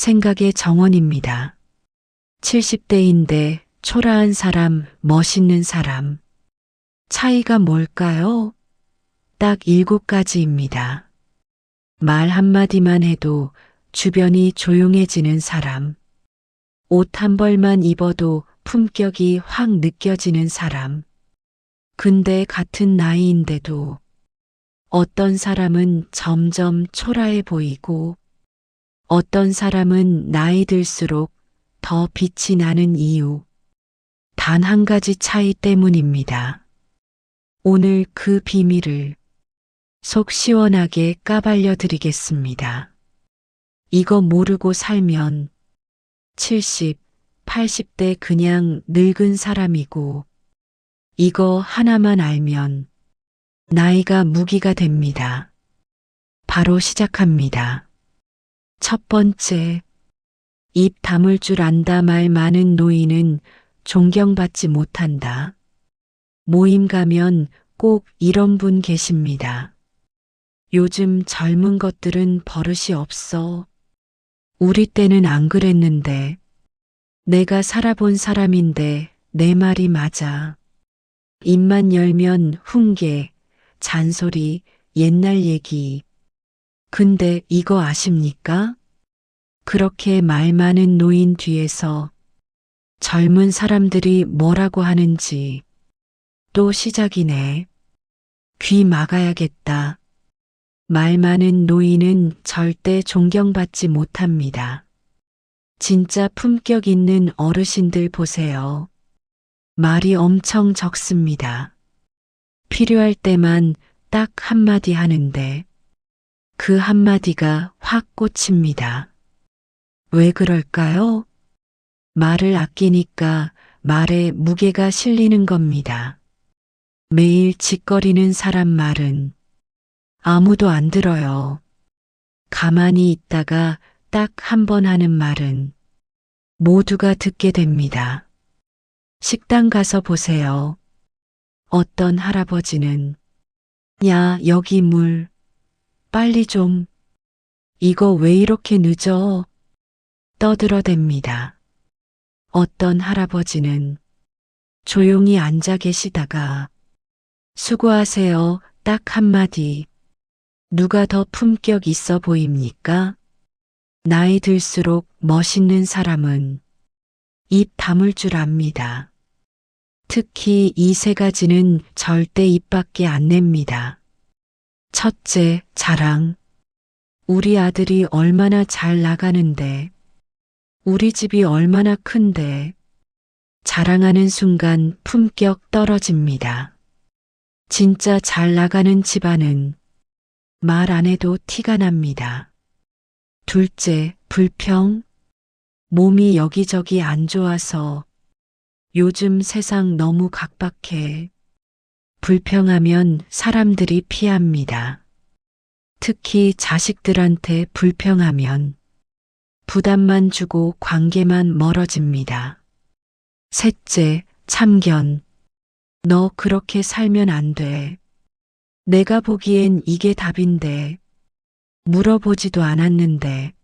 생각의 정원입니다. 70대인데 초라한 사람, 멋있는 사람. 차이가 뭘까요? 딱 일곱 가지입니다. 말 한마디만 해도 주변이 조용해지는 사람. 옷 한 벌만 입어도 품격이 확 느껴지는 사람. 근데 같은 나이인데도 어떤 사람은 점점 초라해 보이고 어떤 사람은 나이 들수록 더 빛이 나는 이유. 단 한 가지 차이 때문입니다. 오늘 그 비밀을 속 시원하게 까발려 드리겠습니다. 이거 모르고 살면 70, 80대 그냥 늙은 사람이고 이거 하나만 알면 나이가 무기가 됩니다. 바로 시작합니다. 첫 번째, 입 다물 줄 안다 말 많은 노인은 존경받지 못한다. 모임 가면 꼭 이런 분 계십니다. 요즘 젊은 것들은 버릇이 없어. 우리 때는 안 그랬는데. 내가 살아본 사람인데 내 말이 맞아. 입만 열면 훈계, 잔소리, 옛날 얘기. 근데 이거 아십니까? 그렇게 말 많은 노인 뒤에서 젊은 사람들이 뭐라고 하는지 또 시작이네. 귀 막아야겠다. 말 많은 노인은 절대 존경받지 못합니다. 진짜 품격 있는 어르신들 보세요. 말이 엄청 적습니다. 필요할 때만 딱 한마디 하는데 그 한마디가 확 꽂힙니다. 왜 그럴까요? 말을 아끼니까 말에 무게가 실리는 겁니다. 매일 짓거리는 사람 말은 아무도 안 들어요. 가만히 있다가 딱 한 번 하는 말은 모두가 듣게 됩니다. 식당 가서 보세요. 어떤 할아버지는 야, 여기 물. 빨리 좀. 이거 왜 이렇게 늦어? 떠들어댑니다. 어떤 할아버지는 조용히 앉아 계시다가 수고하세요. 딱 한마디. 누가 더 품격 있어 보입니까? 나이 들수록 멋있는 사람은 입 다물 줄 압니다. 특히 이 세 가지는 절대 입 밖에 안 냅니다. 첫째, 자랑. 우리 아들이 얼마나 잘 나가는데, 우리 집이 얼마나 큰데, 자랑하는 순간 품격 떨어집니다. 진짜 잘 나가는 집안은 말 안 해도 티가 납니다. 둘째, 불평. 몸이 여기저기 안 좋아서 요즘 세상 너무 각박해. 불평하면 사람들이 피합니다. 특히 자식들한테 불평하면 부담만 주고 관계만 멀어집니다. 셋째, 참견. 너 그렇게 살면 안 돼. 내가 보기엔 이게 답인데. 물어보지도 않았는데.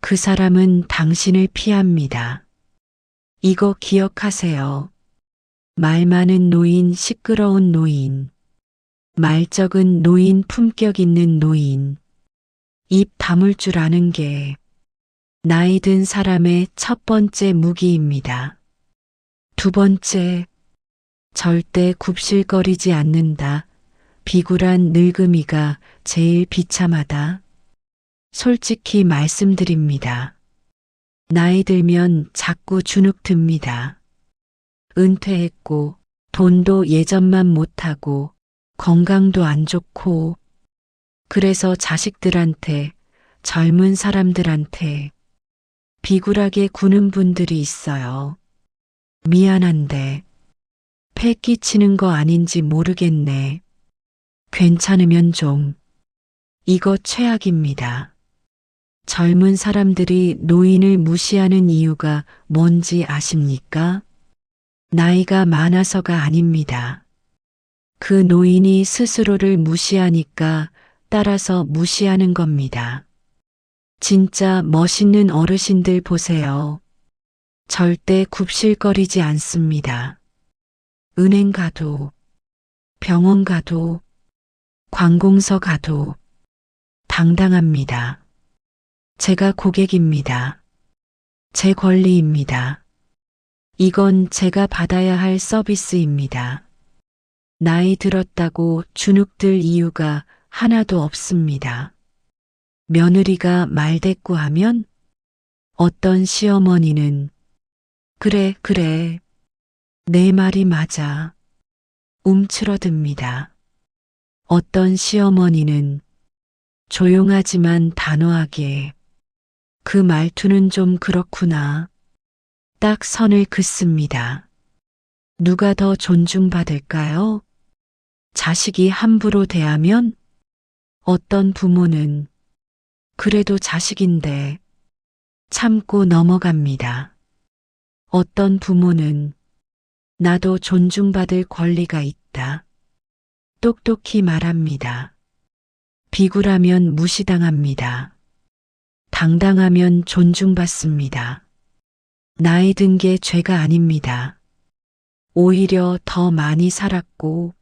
그 사람은 당신을 피합니다. 이거 기억하세요. 말 많은 노인, 시끄러운 노인. 말 적은 노인, 품격 있는 노인. 입 다물 줄 아는 게 나이 든 사람의 첫 번째 무기입니다. 두 번째, 절대 굽실거리지 않는다. 비굴한 늙음이가 제일 비참하다. 솔직히 말씀드립니다. 나이 들면 자꾸 주눅 듭니다. 은퇴했고 돈도 예전만 못하고 건강도 안 좋고 그래서 자식들한테 젊은 사람들한테 비굴하게 구는 분들이 있어요. 미안한데 패 끼치는 거 아닌지 모르겠네. 괜찮으면 좀. 이거 최악입니다. 젊은 사람들이 노인을 무시하는 이유가 뭔지 아십니까? 나이가 많아서가 아닙니다. 그 노인이 스스로를 무시하니까 따라서 무시하는 겁니다. 진짜 멋있는 어르신들 보세요. 절대 굽실거리지 않습니다. 은행 가도, 병원 가도, 관공서 가도 당당합니다. 제가 고객입니다. 제 권리입니다. 이건 제가 받아야 할 서비스입니다. 나이 들었다고 주눅들 이유가 하나도 없습니다. 며느리가 말대꾸하면 어떤 시어머니는 그래, 그래. 내 말이 맞아. 움츠러듭니다. 어떤 시어머니는 조용하지만 단호하게 그 말투는 좀 그렇구나. 딱 선을 긋습니다. 누가 더 존중받을까요? 자식이 함부로 대하면 어떤 부모는 그래도 자식인데 참고 넘어갑니다. 어떤 부모는 나도 존중받을 권리가 있다. 똑똑히 말합니다. 비굴하면 무시당합니다. 당당하면 존중받습니다. 나이 든 게 죄가 아닙니다. 오히려 더 많이 살았고,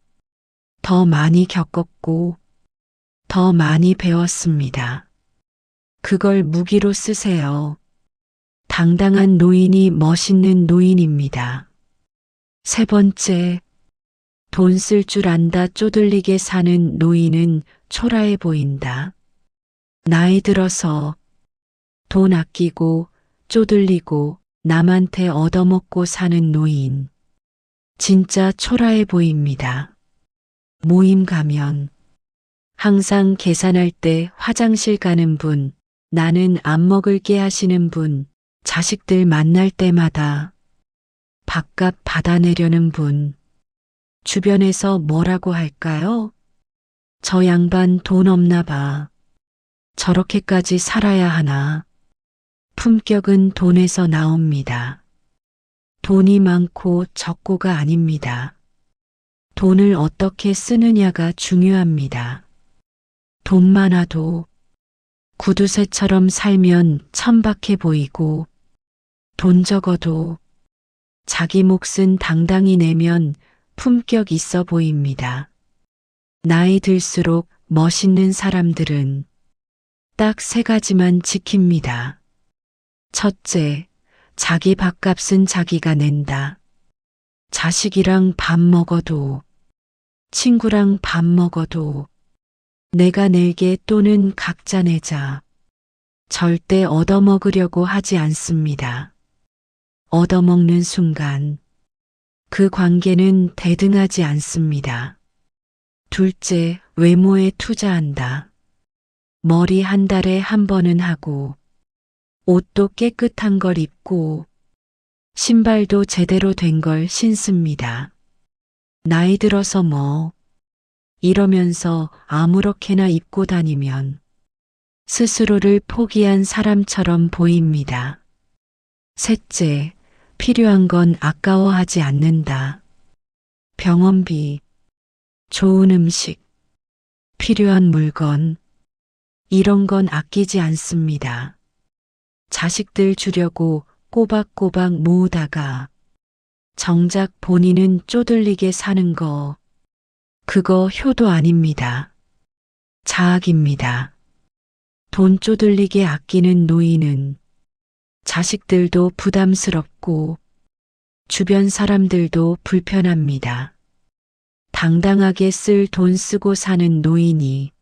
더 많이 겪었고, 더 많이 배웠습니다. 그걸 무기로 쓰세요. 당당한 노인이 멋있는 노인입니다. 세 번째, 돈 쓸 줄 안다 쪼들리게 사는 노인은 초라해 보인다. 나이 들어서 돈 아끼고 쪼들리고 남한테 얻어먹고 사는 노인. 진짜 초라해 보입니다. 모임 가면 항상 계산할 때 화장실 가는 분, 나는 안 먹을게 하시는 분, 자식들 만날 때마다 밥값 받아내려는 분, 주변에서 뭐라고 할까요? 저 양반 돈 없나 봐. 저렇게까지 살아야 하나. 품격은 돈에서 나옵니다. 돈이 많고 적고가 아닙니다. 돈을 어떻게 쓰느냐가 중요합니다. 돈 많아도 구두쇠처럼 살면 천박해 보이고 돈 적어도 자기 몫은 당당히 내면 품격 있어 보입니다. 나이 들수록 멋있는 사람들은 딱 세 가지만 지킵니다. 첫째, 자기 밥값은 자기가 낸다. 자식이랑 밥 먹어도, 친구랑 밥 먹어도, 내가 낼게 또는 각자 내자. 절대 얻어먹으려고 하지 않습니다. 얻어먹는 순간, 그 관계는 대등하지 않습니다. 둘째, 외모에 투자한다. 머리 한 달에 한 번은 하고, 옷도 깨끗한 걸 입고, 신발도 제대로 된 걸 신습니다. 나이 들어서 뭐, 이러면서 아무렇게나 입고 다니면 스스로를 포기한 사람처럼 보입니다. 셋째, 필요한 건 아까워하지 않는다. 병원비, 좋은 음식, 필요한 물건, 이런 건 아끼지 않습니다. 자식들 주려고 꼬박꼬박 모으다가 정작 본인은 쪼들리게 사는 거, 그거 효도 아닙니다. 자학입니다. 돈 쪼들리게 아끼는 노인은 자식들도 부담스럽고 주변 사람들도 불편합니다. 당당하게 쓸 돈 쓰고 사는 노인이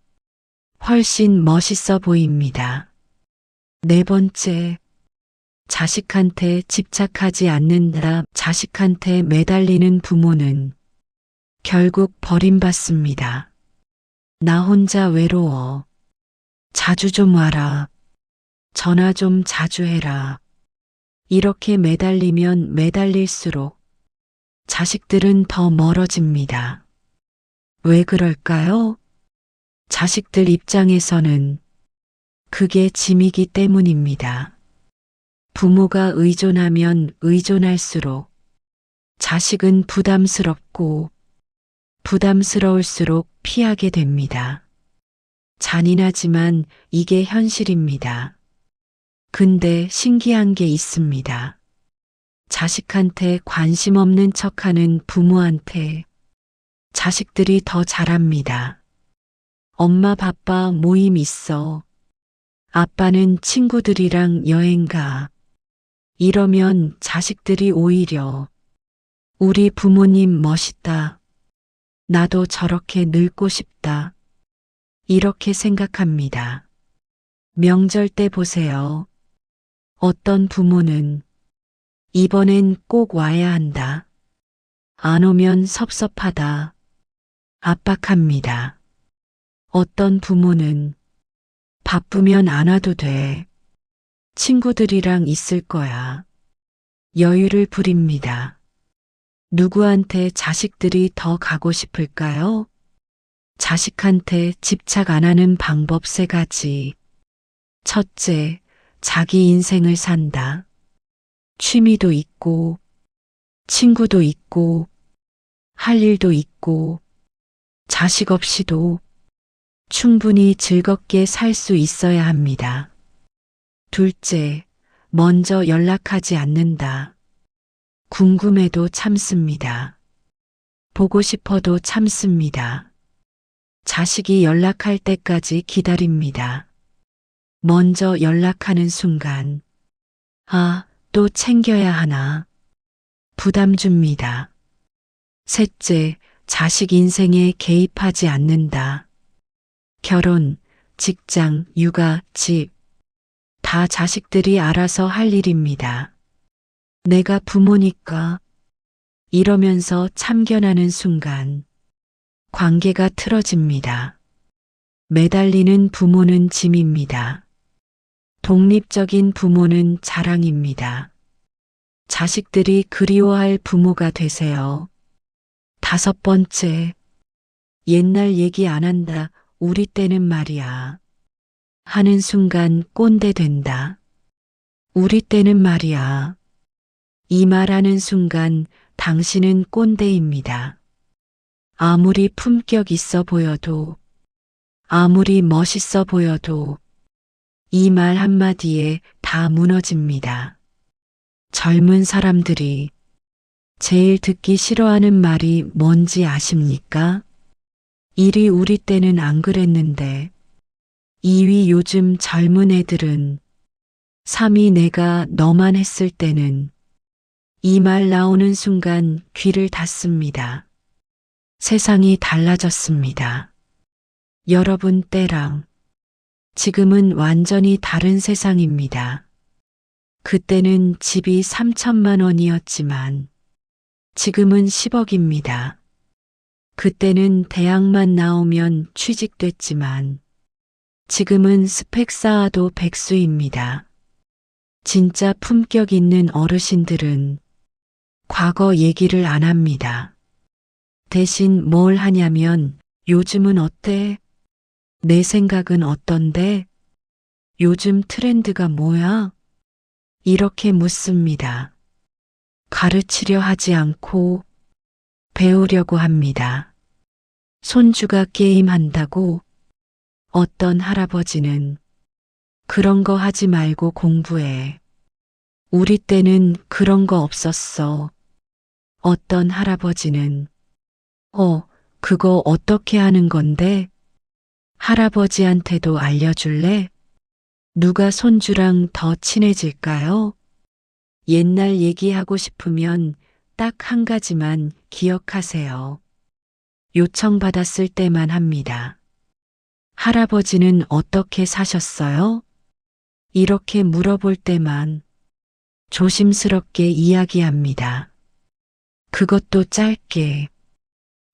훨씬 멋있어 보입니다. 네 번째, 자식한테 집착하지 않는다. 자식한테 매달리는 부모는 결국 버림받습니다. 나 혼자 외로워. 자주 좀 와라. 전화 좀 자주 해라. 이렇게 매달리면 매달릴수록 자식들은 더 멀어집니다. 왜 그럴까요? 자식들 입장에서는 그게 짐이기 때문입니다. 부모가 의존하면 의존할수록 자식은 부담스럽고 부담스러울수록 피하게 됩니다. 잔인하지만 이게 현실입니다. 근데 신기한 게 있습니다. 자식한테 관심 없는 척하는 부모한테 자식들이 더 잘합니다. 엄마 바빠 모임 있어. 아빠는 친구들이랑 여행 가. 이러면 자식들이 오히려 우리 부모님 멋있다. 나도 저렇게 늙고 싶다. 이렇게 생각합니다. 명절 때 보세요. 어떤 부모는 이번엔 꼭 와야 한다. 안 오면 섭섭하다. 압박합니다. 어떤 부모는 바쁘면 안 와도 돼. 친구들이랑 있을 거야. 여유를 부립니다. 누구한테 자식들이 더 가고 싶을까요? 자식한테 집착 안 하는 방법 세 가지. 첫째, 자기 인생을 산다. 취미도 있고, 친구도 있고, 할 일도 있고, 자식 없이도 충분히 즐겁게 살 수 있어야 합니다. 둘째, 먼저 연락하지 않는다. 궁금해도 참습니다. 보고 싶어도 참습니다. 자식이 연락할 때까지 기다립니다. 먼저 연락하는 순간, 아, 또 챙겨야 하나. 부담 줍니다. 셋째, 자식 인생에 개입하지 않는다. 결혼, 직장, 육아, 집. 다 자식들이 알아서 할 일입니다. 내가 부모니까 이러면서 참견하는 순간 관계가 틀어집니다. 매달리는 부모는 짐입니다. 독립적인 부모는 자랑입니다. 자식들이 그리워할 부모가 되세요. 다섯 번째, 옛날 얘기 안 한다. 우리 때는 말이야. 하는 순간 꼰대 된다. 우리 때는 말이야. 이 말하는 순간 당신은 꼰대입니다. 아무리 품격 있어 보여도, 아무리 멋있어 보여도, 이 말 한마디에 다 무너집니다. 젊은 사람들이 제일 듣기 싫어하는 말이 뭔지 아십니까? 1위 우리 때는 안 그랬는데, 2위 요즘 젊은 애들은, 3위 내가 너만 했을 때는, 이 말 나오는 순간 귀를 닫습니다. 세상이 달라졌습니다. 여러분 때랑 지금은 완전히 다른 세상입니다. 그때는 집이 3천만 원이었지만 지금은 10억입니다. 그때는 대학만 나오면 취직됐지만 지금은 스펙 쌓아도 백수입니다. 진짜 품격 있는 어르신들은 과거 얘기를 안 합니다. 대신 뭘 하냐면 요즘은 어때? 내 생각은 어떤데? 요즘 트렌드가 뭐야? 이렇게 묻습니다. 가르치려 하지 않고 배우려고 합니다. 손주가 게임한다고 어떤 할아버지는 그런 거 하지 말고 공부해. 우리 때는 그런 거 없었어. 어떤 할아버지는 어, 그거 어떻게 하는 건데? 할아버지한테도 알려줄래? 누가 손주랑 더 친해질까요? 옛날 얘기하고 싶으면 딱 한 가지만 기억하세요. 요청받았을 때만 합니다. 할아버지는 어떻게 사셨어요? 이렇게 물어볼 때만 조심스럽게 이야기합니다. 그것도 짧게,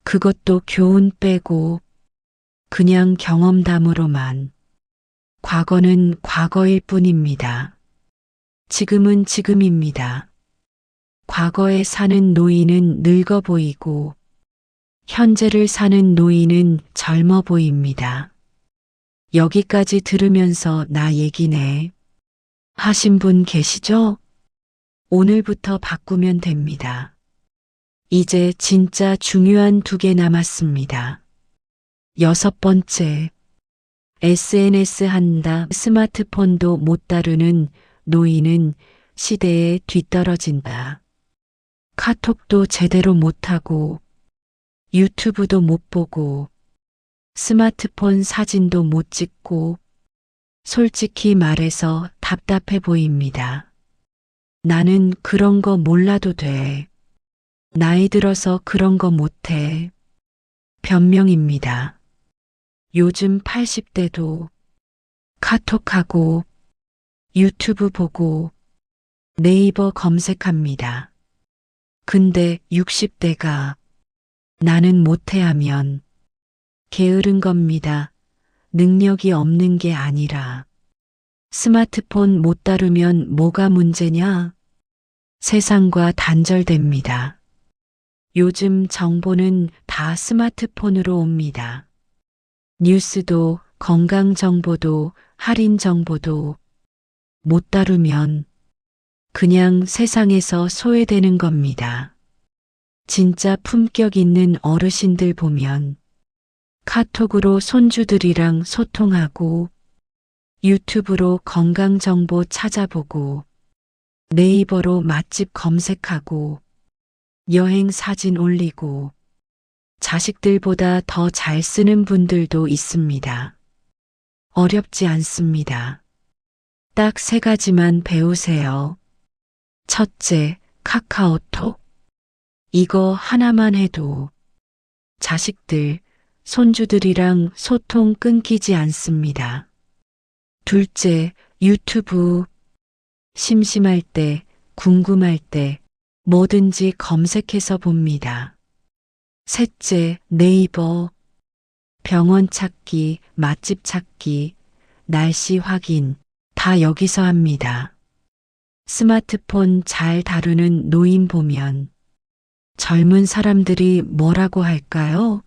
그것도 교훈 빼고, 그냥 경험담으로만. 과거는 과거일 뿐입니다. 지금은 지금입니다. 과거에 사는 노인은 늙어 보이고, 현재를 사는 노인은 젊어 보입니다. 여기까지 들으면서 나 얘기네. 하신 분 계시죠? 오늘부터 바꾸면 됩니다. 이제 진짜 중요한 두 개 남았습니다. 여섯 번째, SNS 한다 스마트폰도 못 다루는 노인은 시대에 뒤떨어진다. 카톡도 제대로 못하고 유튜브도 못 보고 스마트폰 사진도 못 찍고 솔직히 말해서 답답해 보입니다. 나는 그런 거 몰라도 돼. 나이 들어서 그런 거 못해. 변명입니다. 요즘 80대도 카톡하고 유튜브 보고 네이버 검색합니다. 근데 60대가 나는 못해 하면 게으른 겁니다. 능력이 없는 게 아니라 스마트폰 못 다루면 뭐가 문제냐? 세상과 단절됩니다. 요즘 정보는 다 스마트폰으로 옵니다. 뉴스도 건강 정보도 할인 정보도 못 다루면 그냥 세상에서 소외되는 겁니다. 진짜 품격 있는 어르신들 보면 카톡으로 손주들이랑 소통하고 유튜브로 건강 정보 찾아보고 네이버로 맛집 검색하고 여행 사진 올리고 자식들보다 더 잘 쓰는 분들도 있습니다. 어렵지 않습니다. 딱 세 가지만 배우세요. 첫째, 카카오톡. 이거 하나만 해도 자식들, 손주들이랑 소통 끊기지 않습니다. 둘째, 유튜브. 심심할 때, 궁금할 때, 뭐든지 검색해서 봅니다. 셋째, 네이버. 병원 찾기, 맛집 찾기, 날씨 확인, 다 여기서 합니다. 스마트폰 잘 다루는 노인 보면 젊은 사람들이 뭐라고 할까요?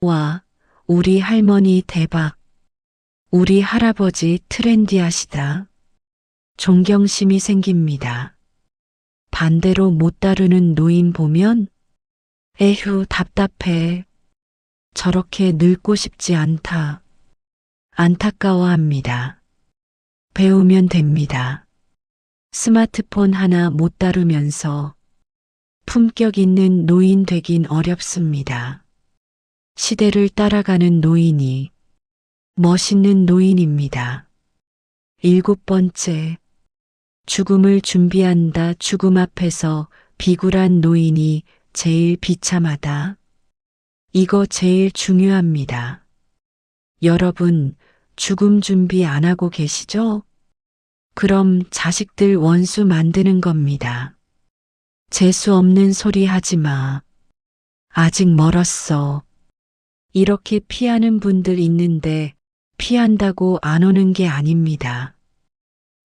와, 우리 할머니 대박. 우리 할아버지 트렌디하시다. 존경심이 생깁니다. 반대로 못 다루는 노인 보면 에휴 답답해. 저렇게 늙고 싶지 않다. 안타까워합니다. 배우면 됩니다. 스마트폰 하나 못 다루면서 품격 있는 노인 되긴 어렵습니다. 시대를 따라가는 노인이 멋있는 노인입니다. 일곱 번째, 죽음을 준비한다 죽음 앞에서 비굴한 노인이 제일 비참하다. 이거 제일 중요합니다. 여러분, 죽음 준비 안 하고 계시죠? 그럼 자식들 원수 만드는 겁니다. 재수 없는 소리 하지 마. 아직 멀었어. 이렇게 피하는 분들 있는데 피한다고 안 오는 게 아닙니다.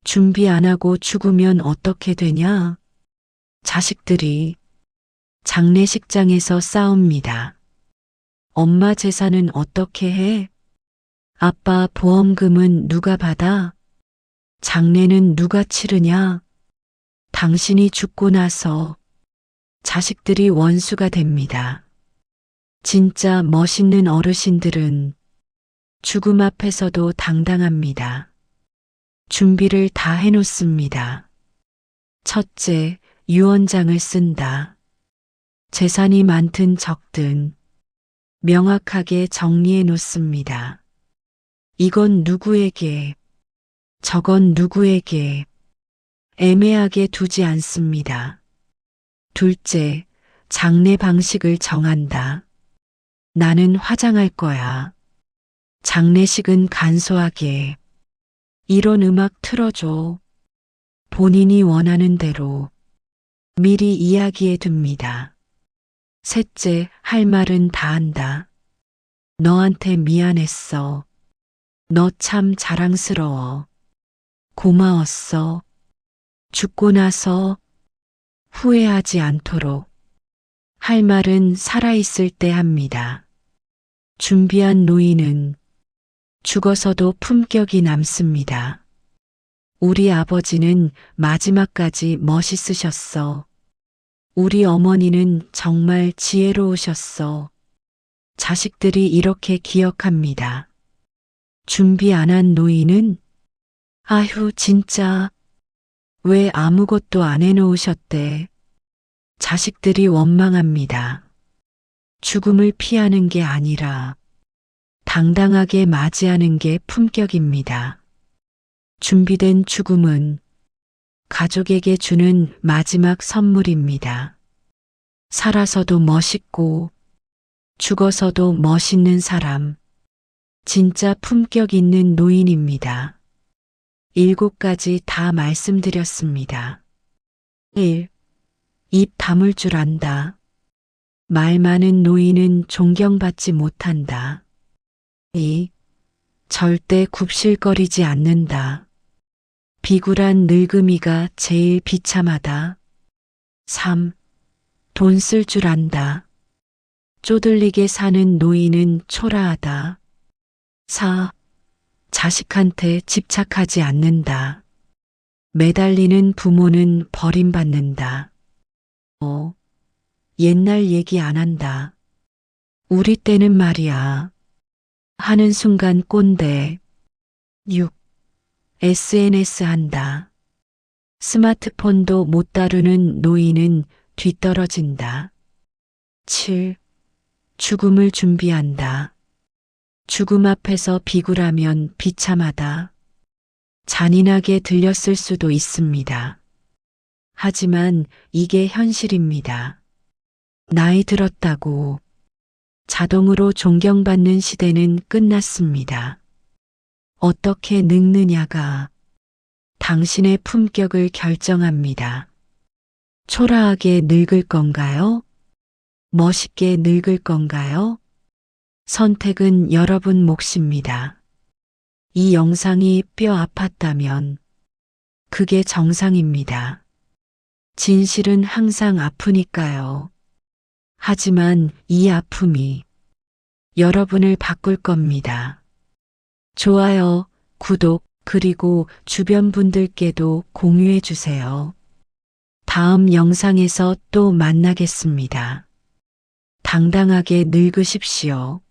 준비 안 하고 죽으면 어떻게 되냐? 자식들이 장례식장에서 싸웁니다. 엄마 재산은 어떻게 해? 아빠 보험금은 누가 받아? 장례는 누가 치르냐? 당신이 죽고 나서 자식들이 원수가 됩니다. 진짜 멋있는 어르신들은 죽음 앞에서도 당당합니다. 준비를 다 해놓습니다. 첫째, 유언장을 쓴다. 재산이 많든 적든 명확하게 정리해 놓습니다. 이건 누구에게, 저건 누구에게 애매하게 두지 않습니다. 둘째, 장례 방식을 정한다. 나는 화장할 거야. 장례식은 간소하게. 이런 음악 틀어줘. 본인이 원하는 대로 미리 이야기해 둡니다. 셋째, 할 말은 다 한다. 너한테 미안했어. 너 참 자랑스러워. 고마웠어. 죽고 나서 후회하지 않도록 할 말은 살아있을 때 합니다. 준비한 노인은 죽어서도 품격이 남습니다. 우리 아버지는 마지막까지 멋있으셨어. 우리 어머니는 정말 지혜로우셨어. 자식들이 이렇게 기억합니다. 준비 안 한 노인은 아휴 진짜 왜 아무것도 안 해놓으셨대? 자식들이 원망합니다. 죽음을 피하는 게 아니라 당당하게 맞이하는 게 품격입니다. 준비된 죽음은 가족에게 주는 마지막 선물입니다. 살아서도 멋있고 죽어서도 멋있는 사람. 진짜 품격 있는 노인입니다. 일곱 가지 다 말씀드렸습니다. 1. 입 다물 줄 안다. 말 많은 노인은 존경받지 못한다. 2. 절대 굽실거리지 않는다. 비굴한 늙음이가 제일 비참하다. 3. 돈 쓸 줄 안다. 쪼들리게 사는 노인은 초라하다. 4. 자식한테 집착하지 않는다. 매달리는 부모는 버림받는다. 5. 옛날 얘기 안 한다. 우리 때는 말이야. 하는 순간 꼰대. 6. SNS 한다. 스마트폰도 못 다루는 노인은 뒤떨어진다. 7. 죽음을 준비한다. 죽음 앞에서 비굴하면 비참하다. 잔인하게 들렸을 수도 있습니다. 하지만 이게 현실입니다. 나이 들었다고 자동으로 존경받는 시대는 끝났습니다. 어떻게 늙느냐가 당신의 품격을 결정합니다. 초라하게 늙을 건가요? 멋있게 늙을 건가요? 선택은 여러분 몫입니다. 이 영상이 뼈 아팠다면 그게 정상입니다. 진실은 항상 아프니까요. 하지만 이 아픔이 여러분을 바꿀 겁니다. 좋아요, 구독, 그리고 주변 분들께도 공유해 주세요. 다음 영상에서 또 만나겠습니다. 당당하게 늙으십시오.